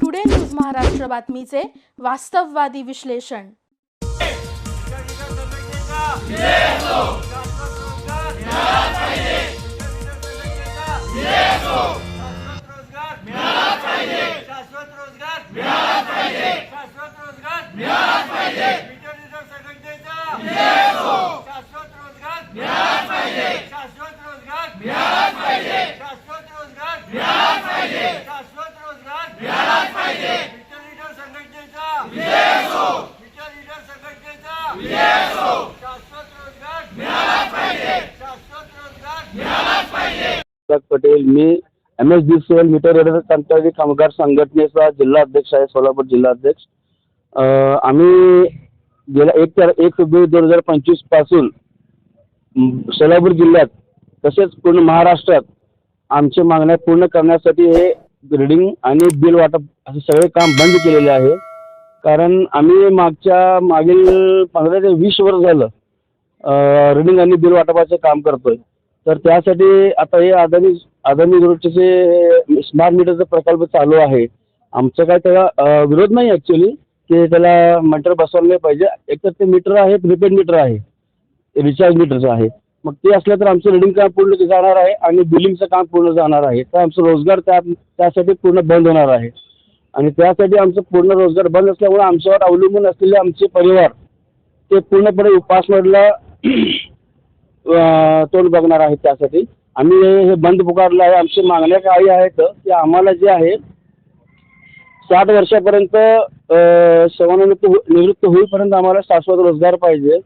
Today news Maharashtra बातमीचे वास्तववादी विश्लेषण शाश्वत रोजगार मिळाला पाहिजे शाश्वत रोजगार मिळाला पाहिजे विद्यार्थी संघटनेचा शाश्वत रोजगार मिळाला पाहिजे शाश्वत रोजगार मिळाला पाहिजे शाश्वत रोजगार मिळाला पाहिजे शाश्वत रोजगार मिळाला पाहिजे विद्यार्थी संघटनेचा विद्यार्थी संघटनेचा शाश्वत रोजगार मिळाला पाहिजे शाश्वत रोजगार मिळाला पाहिजे अनुराग पटेल मी M S D C L meter कंत्राटी कामगार संघटनेचा जिल्हा अध्यक्ष आहे सोलापूर जिल्हा अध्यक्ष. आम्ही गेल्या एक तार एक फेब्रुवारी दोन हजार पंचवीसपासून सोलापूर जिल्ह्यात तसेच पूर्ण महाराष्ट्रात आमच्या मागण्या पूर्ण करण्यासाठी हे ग्रेडिंग आणि बिल वाटप असे सगळे काम बंद केलेले आहे. कारण आम्ही मागच्या मागील पंधरा ते वीस वर्ष झालं रनिंग आणि बिल वाटपाचं काम करतोय. तर त्यासाठी आता हे अदानी अदानी ग्रुपचे जे स्मार्ट मीटरचा प्रकल्प चालू आहे आमचं काय त्याला विरोध नाही ॲक्च्युली की त्याला मीटर बसवलं नाही पाहिजे एकतर ते मीटर आहे प्रिपेड मीटर आहे रिचार्ज मीटरचं आहे. मग ते असलं तर आमचं रिडिंग काम पूर्ण जाणार आहे आणि बिलिंगचं काम पूर्ण जाणार आहे. तर आमचं रोजगार त्या त्यासाठी पूर्ण बंद होणार आहे. आणि त्यासाठी आमचं पूर्ण रोजगार बंद असल्यामुळे आमच्यावर अवलंबून असलेले आमचे परिवार ते पूर्णपणे उपासमारीला तोंड बघणार आहेत त्यासाठी. आम्ही हे बंद पुकारलं आहे. आमची मागण्या काही आहेत की आम्हाला जे आहे साठ वर्षापर्यंत सेवानिवृत्त हो, निवृत्त होईपर्यंत आम्हाला शाश्वत रोजगार पाहिजे.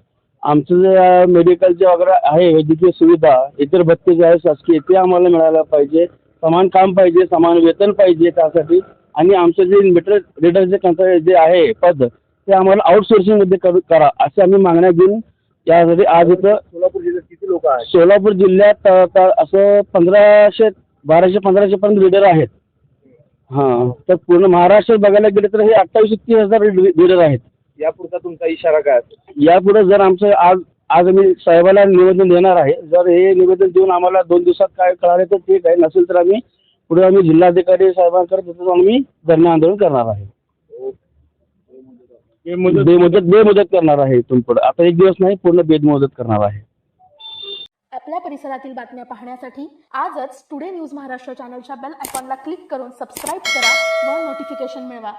आमचं जे मेडिकलचे वगैरे आहे वैद्यकीय सुविधा इतर भत्ते जे आहे शासकीय ते आम्हाला मिळायला पाहिजे. समान काम पाहिजे समान वेतन पाहिजे त्यासाठी. आणि आमचं जे मीटर रिडरचे कंत्र जे आहे पद ते आम्हाला आउटसोर्सिंगमध्ये करू करा असे आम्ही मागण्या घेऊन त्यासाठी आज इथं सोलापूर जिल्ह्यात किती लोक आहेत? सोलापूर जिल्ह्यात असं पंधराशे बाराशे पंधराशे पर्यंत लीडर आहेत. हां तर पूर्ण महाराष्ट्रात बघायला गेले तर हे अठ्ठावीस तीस हजार लीडर आहेत. यापुढचा तुमचा इशारा काय असेल? यापुढे जर आमचं आज आज आम्ही साहेबाला निवेदन देणार आहे जर हे निवेदन देऊन आम्हाला दोन दिवसात काय कळाले तर ठीक आहे नसेल तर आम्ही पुढे आम्ही जिल्हाधिकारी साहेबांकडे तिथं जाऊन आम्ही धरणे आंदोलन करणार आहे. बेमुदत. बेमुदत करणार आहे इथून पुढे. आता एक दिवस नाही पूर्ण बेमुदत करणार आहे. आपल्या परिसरातील बातम्या पाहण्यासाठी आजच टुडे न्यूज महाराष्ट्र चॅनलच्या बेल आयकॉनला क्लिक करून सबस्क्राईब करा व नोटिफिकेशन मिळवा.